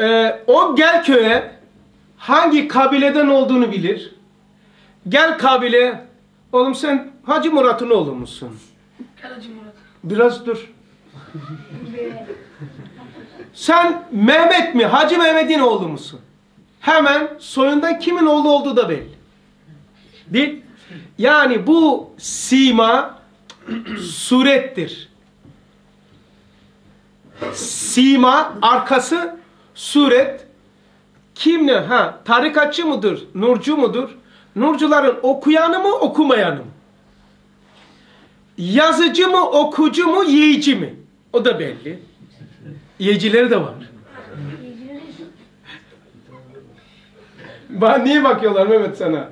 Ee, o gel köye hangi kabileden olduğunu bilir. Gel kabile. Oğlum sen Hacı Murat'ın oğlu musun? Hacı Murat. Biraz dur. Sen Mehmet mi? Hacı Mehmet'in oğlu musun? Hemen soyundan kimin oğlu olduğu da belli. Değil? Yani bu sima surettir. Sima arkası suret. Kim ne? Ha, tarikatçı mıdır? Nurcu mudur? Nurcuların okuyanı mı okumayanı mı? Yazıcı mı, okucu mu, yiyici mi? O da belli. Yiyicileri de var. Bana niye bakıyorlar Mehmet sana?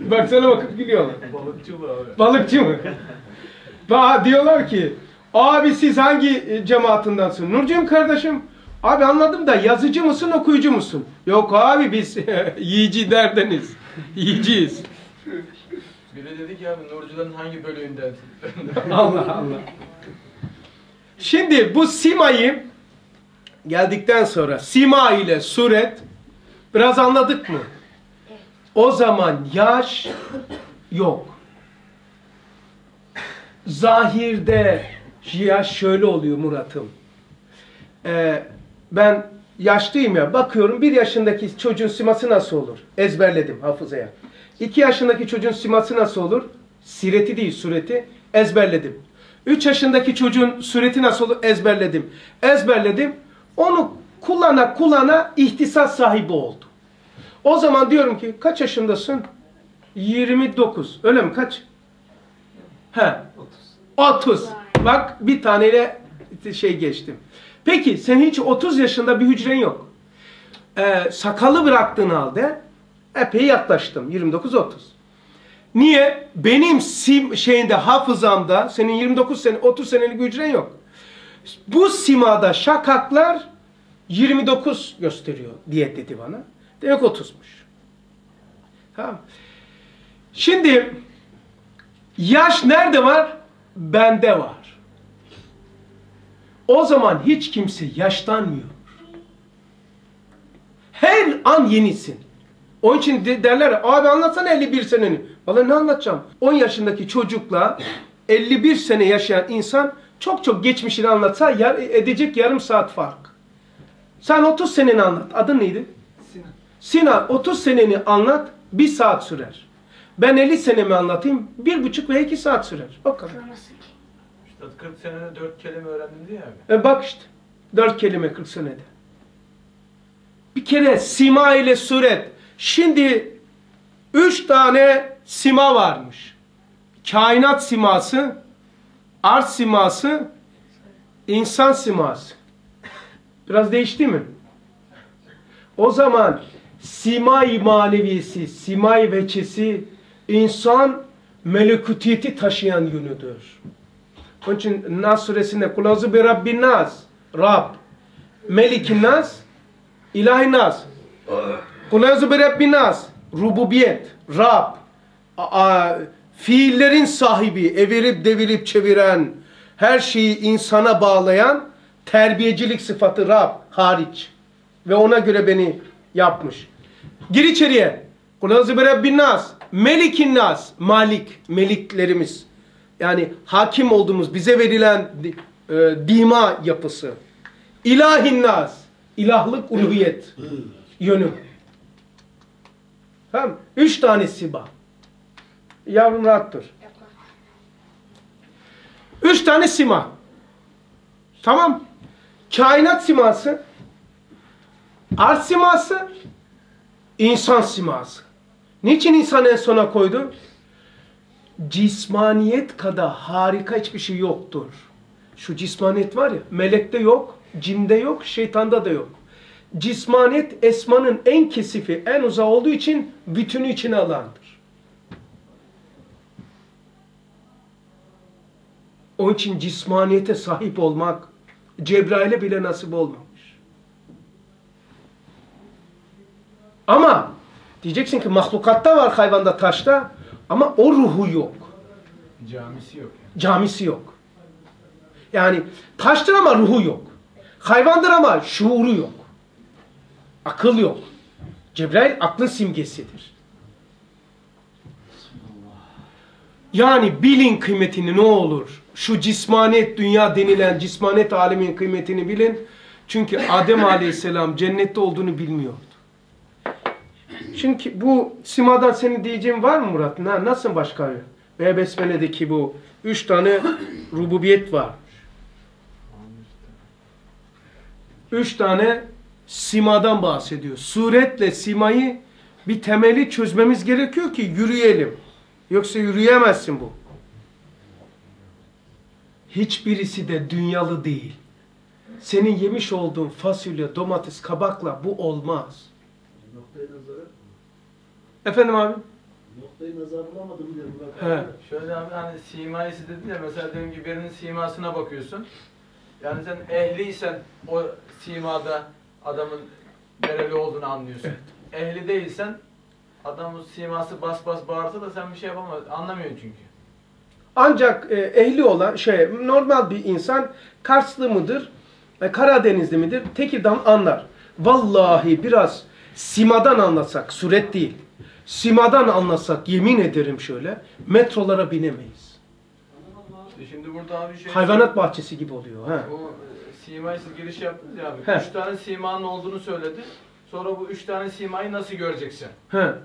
Baksana bakıp gülüyorlar. Balıkçı mı abi? Balıkçı mı? Daha diyorlar ki abi siz hangi e, cemaatindensiniz? Nurcuğum kardeşim abi anladım da yazıcı mısın okuyucu musun? Yok abi biz yiyici derdeniz. Yiyiciyiz. Biri dedi ki abi Nurcuların hangi bölüğündensin? Allah Allah. Şimdi bu simayı geldikten sonra sima ile suret biraz anladık mı? O zaman yaş yok. Zahirde yaş şöyle oluyor Murat'ım. Ee, ben yaşlıyım ya bakıyorum bir yaşındaki çocuğun siması nasıl olur? Ezberledim hafızaya. İki yaşındaki çocuğun siması nasıl olur? Sireti değil sureti ezberledim. Üç yaşındaki çocuğun sureti nasıl olur? Ezberledim. Ezberledim. Onu kullana kullana ihtisas sahibi oldu. O zaman diyorum ki kaç yaşındasın? 29. Öyle mi? Kaç? He. 30. Bak bir taneyle şey geçtim. Peki sen hiç 30 yaşında bir hücren yok. Ee, sakalı bıraktığın halde epey yaklaştım. 29-30. Niye? Benim sim şeyinde hafızamda senin 29 sene 30 senelik hücren yok. Bu simada şakaklar 29 gösteriyor diye dedi bana. Demek 30'muş. Tamam. Şimdi yaş nerede var? Bende var. O zaman hiç kimse yaşlanmıyor. Her an yenisin. Onun için de- derler abi anlatsana 51 seneni. Vallahi ne anlatacağım? 10 yaşındaki çocukla 51 sene yaşayan insan çok çok geçmişini anlatsa yar- edecek yarım saat fark. Sen 30 seneni anlat. Adın neydi? Sinan. Sinan 30 seneni anlat bir saat sürer. Ben 50 senemi anlatayım bir buçuk veya iki saat sürer. O kadar. 40 senede 4 kelime öğrendim diye abi. E bak işte. Dört kelime 40 senede. Bir kere sima ile suret. Şimdi üç tane sima varmış. Kainat siması, arz siması, insan siması. Biraz değişti mi? O zaman simay maneviyesi, simay veçesi insan melekutiyeti taşıyan yönüdür. Onun için Nas suresinde kulazu bi Rabbin Nas, Rab, Melikin Nas, İlahi Nas. Kulazu bi Rabbin Nas, rububiyet, Rab, a- fiillerin sahibi, evirip devirip çeviren, her şeyi insana bağlayan terbiyecilik sıfatı Rab hariç. Ve ona göre beni yapmış. Gir içeriye. Kulazu bi Rabbin Nas, Melikin Nas, Malik, meliklerimiz. Yani hakim olduğumuz, bize verilen e, dima yapısı. İlahin Nas, ilahlık uluhiyet yönü. Tamam Üç tane siba. Yavrum rahat dur. Üç tane sima. Tamam. Kainat siması, arz siması, insan siması. Niçin insan en sona koydu? Cismaniyet kadar harika hiçbir şey yoktur. Şu cismaniyet var ya, melekte yok, cinde yok, şeytanda da yok. Cismaniyet esmanın en kesifi, en uzak olduğu için bütünü içine alandır. Onun için cismaniyete sahip olmak Cebrail'e bile nasip olmamış. Ama diyeceksin ki mahlukatta var hayvanda taşta ama o ruhu yok. Camisi yok yani. Camisi yok. Yani taştır ama ruhu yok. Hayvandır ama şuuru yok. Akıl yok. Cebrail aklın simgesidir. Yani bilin kıymetini ne olur. Şu cismanet dünya denilen cismanet alemin kıymetini bilin. Çünkü Adem aleyhisselam cennette olduğunu bilmiyordu. Çünkü bu simadan senin diyeceğin var mı Murat? Na, nasıl başka? Ve Besmele'deki bu üç tane rububiyet var. Üç tane simadan bahsediyor. Suretle simayı bir temeli çözmemiz gerekiyor ki yürüyelim. Yoksa yürüyemezsin bu. Hiçbirisi de dünyalı değil. Senin yemiş olduğun fasulye, domates, kabakla bu olmaz. Noktayı nazarı, Efendim abi? noktayı nazar bulamadım diyor Murat. He. Şöyle abi hani simayesi dedi ya mesela diyelim ki birinin simasına bakıyorsun. Yani sen ehliysen o simada adamın nereli olduğunu anlıyorsun. Ehli değilsen adamın siması bas bas bağırsa da sen bir şey yapamazsın. Anlamıyorsun çünkü. Ancak e, ehli olan şey normal bir insan Karslı mıdır, e, Karadenizli midir Tekirdağ anlar. Vallahi biraz simadan anlasak, suret değil. Simadan anlasak yemin ederim şöyle metrolara binemeyiz. İşte şimdi burada abi şey... Hayvanat bahçesi gibi oluyor. Ha. O e, simayı siz giriş yaptınız ya abi. He. Üç tane simanın olduğunu söyledi. Sonra bu üç tane simayı nasıl göreceksin? Ha.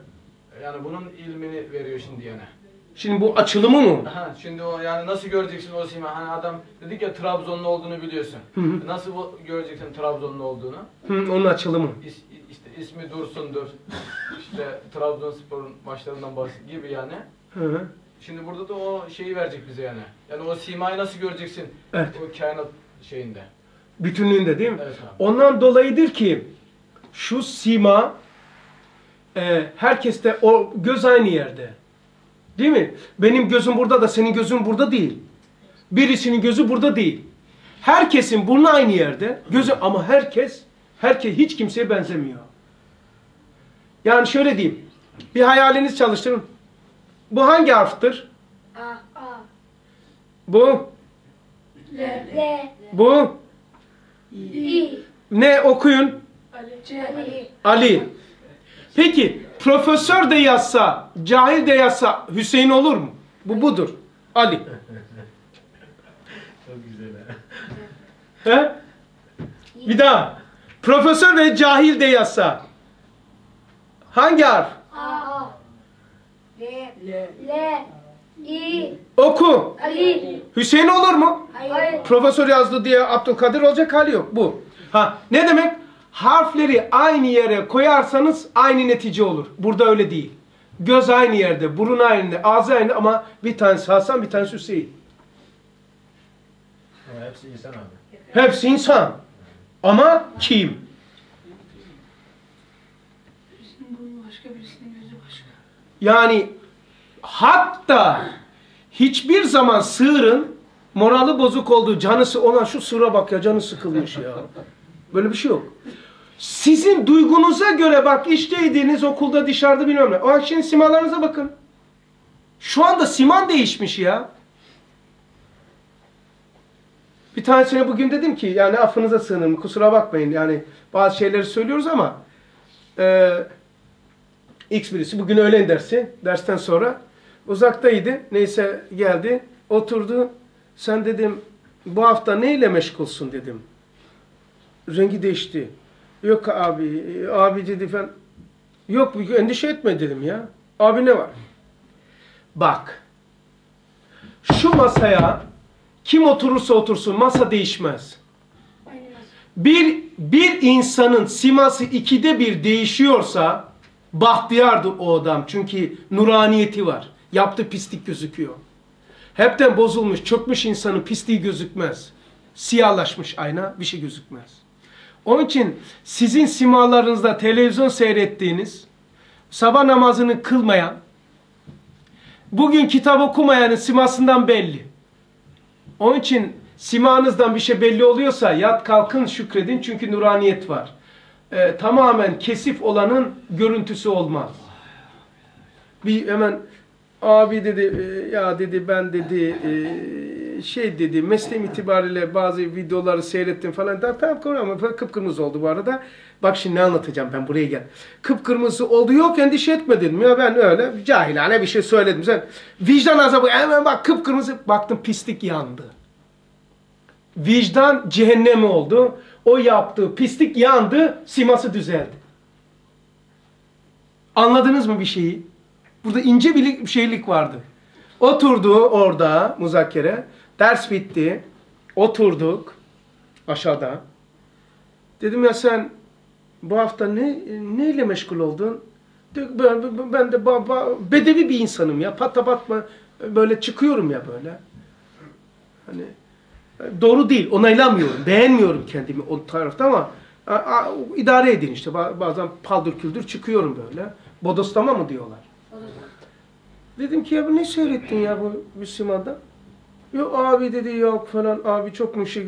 Yani bunun ilmini veriyor şimdi yani. Şimdi bu açılımı mı? Aha, şimdi o yani nasıl göreceksin o sima? Hani adam dedik ya Trabzonlu olduğunu biliyorsun. Hı hı. Nasıl bu- göreceksin Trabzonlu olduğunu? Hı, onun açılımı. İs, işte ismi Dursun'dur. işte Trabzonspor'un maçlarından bahset gibi yani. Hı hı. Şimdi burada da o şeyi verecek bize yani. Yani o simayı nasıl göreceksin? Evet. O kainat şeyinde. Bütünlüğünde değil mi? Evet abi. Ondan dolayıdır ki şu sima e, herkeste o göz aynı yerde. Değil mi? Benim gözüm burada da senin gözün burada değil. Birisinin gözü burada değil. Herkesin burnu aynı yerde. Gözü ama herkes herkes hiç kimseye benzemiyor. Yani şöyle diyeyim. Bir hayaliniz çalıştırın. Bu hangi harftir? A. A. Bu, L. L. bu. İ. Ne okuyun? Ali. Ali. Peki profesör de yazsa, cahil de yazsa Hüseyin olur mu? Bu budur. Ali. Çok güzel ha. He? Bir daha. Profesör ve cahil de yazsa. Hangi harf? A. A. L. L. L. İ. Oku. Ali. Hüseyin olur mu? Hayır. Profesör yazdı diye Abdülkadir olacak hali yok. Bu. Ha ne demek? Harfleri aynı yere koyarsanız aynı netice olur. Burada öyle değil. Göz aynı yerde, burun aynı yerde, ağzı aynı ama bir tanesi Hasan, bir tanesi Hüseyin. Ama hepsi insan abi. Hepsi insan. Ama kim? Yani hatta hiçbir zaman sığırın morali bozuk olduğu canısı olan şu sığıra bak ya canı sıkılmış ya. Böyle bir şey yok. Sizin duygunuza göre bak işteydiniz okulda dışarıda bilmem ne. O şimdi simalarınıza bakın. Şu anda siman değişmiş ya. Bir tanesine bugün dedim ki yani affınıza sığınırım kusura bakmayın yani bazı şeyleri söylüyoruz ama eee X birisi bugün öğlen dersi, dersten sonra uzaktaydı. Neyse geldi, oturdu. Sen dedim bu hafta neyle meşgulsün dedim. Rengi değişti. Yok abi, abi dedi falan. Yok endişe etme dedim ya. Abi ne var? Bak. Şu masaya kim oturursa otursun masa değişmez. Bir, bir insanın siması ikide bir değişiyorsa bahtiyardır o adam. Çünkü nuraniyeti var. Yaptığı pislik gözüküyor. Hepten bozulmuş, çökmüş insanın pisliği gözükmez. Siyahlaşmış ayna bir şey gözükmez. Onun için sizin simalarınızda televizyon seyrettiğiniz, sabah namazını kılmayan, bugün kitap okumayanın simasından belli. Onun için simanızdan bir şey belli oluyorsa yat kalkın şükredin çünkü nuraniyet var. Ee, tamamen kesif olanın görüntüsü olmaz. Bir hemen abi dedi e, ya dedi ben dedi e, şey dedi mesleğim itibariyle bazı videoları seyrettim falan. Da, tamam ama kıpkırmızı oldu bu arada. Bak şimdi ne anlatacağım ben buraya gel. Kıpkırmızı oldu yok endişe etme dedim. Ya ben öyle cahilane bir şey söyledim. Sen vicdan azabı hemen bak kıpkırmızı baktım pislik yandı. Vicdan cehennem oldu. O yaptığı pislik yandı, siması düzeldi. Anladınız mı bir şeyi? Burada ince bir şeylik vardı. Oturdu orada muzakere. Ders bitti. Oturduk aşağıda. Dedim ya sen bu hafta ne neyle meşgul oldun? Ben, ben de baba, bedevi bir insanım ya. Patta batma böyle çıkıyorum ya böyle. Hani doğru değil. Onaylamıyorum. Beğenmiyorum kendimi o tarafta ama a, a, idare edin işte. Ba- Bazen paldır küldür çıkıyorum böyle. Bodoslama mı diyorlar? Dedim ki ya bu ne seyrettin ya bu Müslüman'da? Yok abi dedi yok falan abi çok mu şey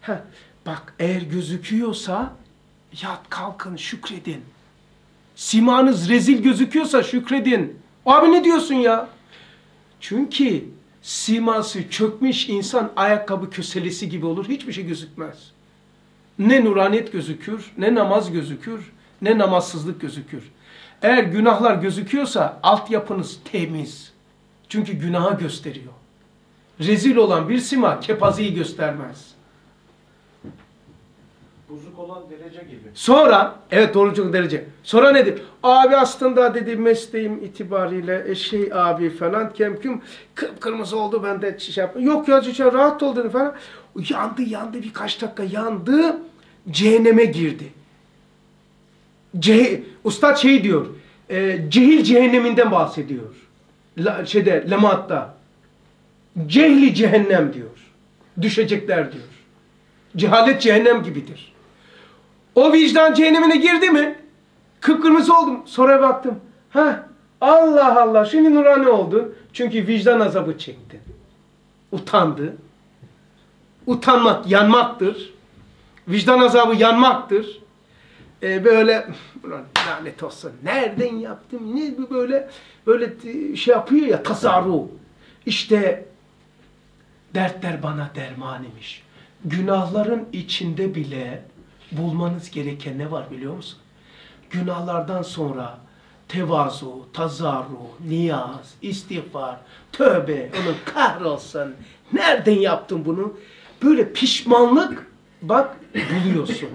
Heh, bak eğer gözüküyorsa yat kalkın şükredin. Simanız rezil gözüküyorsa şükredin. Abi ne diyorsun ya? Çünkü siması çökmüş insan ayakkabı köselesi gibi olur. Hiçbir şey gözükmez. Ne nuraniyet gözükür, ne namaz gözükür, ne namazsızlık gözükür. Eğer günahlar gözüküyorsa altyapınız temiz. Çünkü günaha gösteriyor. Rezil olan bir sima kepazeyi göstermez. Bozuk olan derece gibi. Sonra, evet doğruculuk derece. Sonra nedir? Abi aslında dedi mesleğim itibariyle e, şey abi falan kemküm kıpkırmızı oldu ben de şey yaptım. Yok ya şey, rahat ol dedi falan. Yandı yandı birkaç dakika yandı. Cehenneme girdi. Ce Ustad şey diyor. E, cehil cehenneminden bahsediyor. La, şeyde Lemaat'ta. Cehli cehennem diyor. Düşecekler diyor. Cehalet cehennem gibidir. O vicdan cehennemine girdi mi? Kıpkırmızı oldum. Sonra baktım. Ha Allah Allah şimdi nurani oldu. Çünkü vicdan azabı çekti. Utandı. Utanmak yanmaktır. Vicdan azabı yanmaktır. Ee, böyle lanet olsun. Nereden yaptım? Ne böyle böyle şey yapıyor ya tasarruf. İşte dertler bana derman imiş. Günahların içinde bile bulmanız gereken ne var biliyor musun? Günahlardan sonra tevazu, tazarru, niyaz, istiğfar, tövbe, onun kahrolsun. Nereden yaptın bunu? Böyle pişmanlık bak buluyorsun.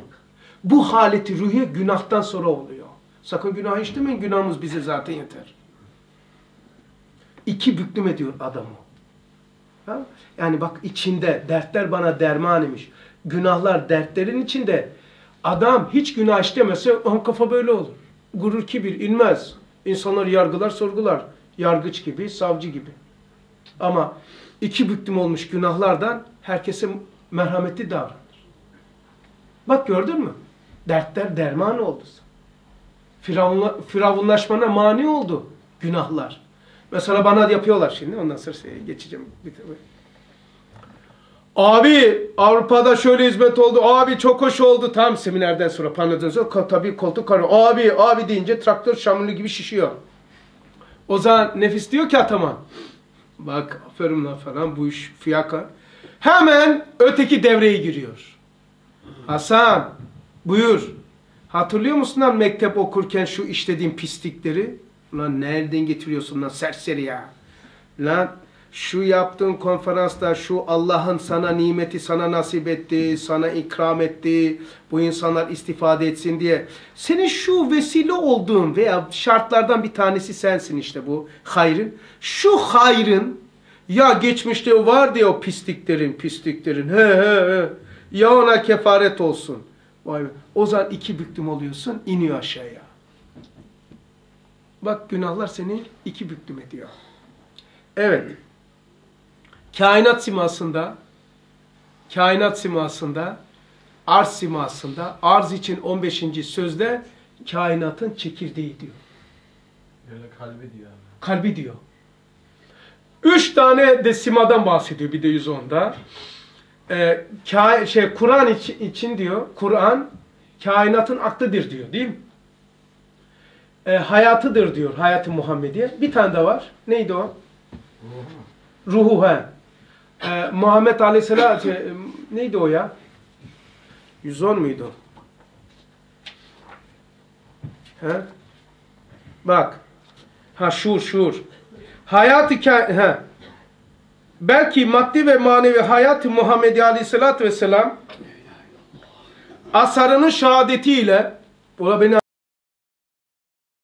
Bu haleti ruhiye günahtan sonra oluyor. Sakın günah işlemeyin, günahımız bize zaten yeter. İki büklüm ediyor adamı. Ha? Yani bak içinde dertler bana derman imiş. Günahlar dertlerin içinde. Adam hiç günah işlemese on kafa böyle olur. Gurur kibir inmez. İnsanlar yargılar sorgular. Yargıç gibi, savcı gibi. Ama iki büklüm olmuş günahlardan herkese merhametli davranır. Bak gördün mü? Dertler derman oldu. Firavunla, firavunlaşmana mani oldu günahlar. Mesela bana yapıyorlar şimdi. Ondan sonra şeye geçeceğim. Abi Avrupa'da şöyle hizmet oldu. Abi çok hoş oldu. Tam seminerden sonra panodan sonra tabii koltuk karıyor. Abi abi deyince traktör şamurlu gibi şişiyor. O zaman nefis diyor ki Ataman. Bak aferin lan falan bu iş fiyaka. Hemen öteki devreye giriyor. Hasan buyur. Hatırlıyor musun lan mektep okurken şu işlediğin pislikleri? Lan nereden getiriyorsun lan serseri ya? Lan şu yaptığın konferansta şu Allah'ın sana nimeti sana nasip etti, sana ikram etti, bu insanlar istifade etsin diye. Senin şu vesile olduğun veya şartlardan bir tanesi sensin işte bu hayrın. Şu hayrın ya geçmişte var diye o pisliklerin, pisliklerin he he he ya ona kefaret olsun. Vay be. O zaman iki büklüm oluyorsun, iniyor aşağıya. Bak günahlar seni iki büklüm ediyor. Evet. Kainat simasında kainat simasında arz simasında arz için 15. sözde kainatın çekirdeği diyor. Böyle kalbi diyor. Kalbi diyor. Üç tane de simadan bahsediyor bir de 110'da. Ee, şey Kur'an için, için diyor. Kur'an kainatın aklıdır diyor değil mi? Ee, hayatıdır diyor. Hayatı Muhammediye. Bir tane de var. Neydi o? Ruhu he. e, Muhammed Aleyhisselam şey, e, neydi o ya? 110 muydu? He? Bak. Ha şuur şuur. Hayat hikaye he. Belki maddi ve manevi hayat Muhammed Aleyhisselatü Vesselam asarının şehadetiyle bu beni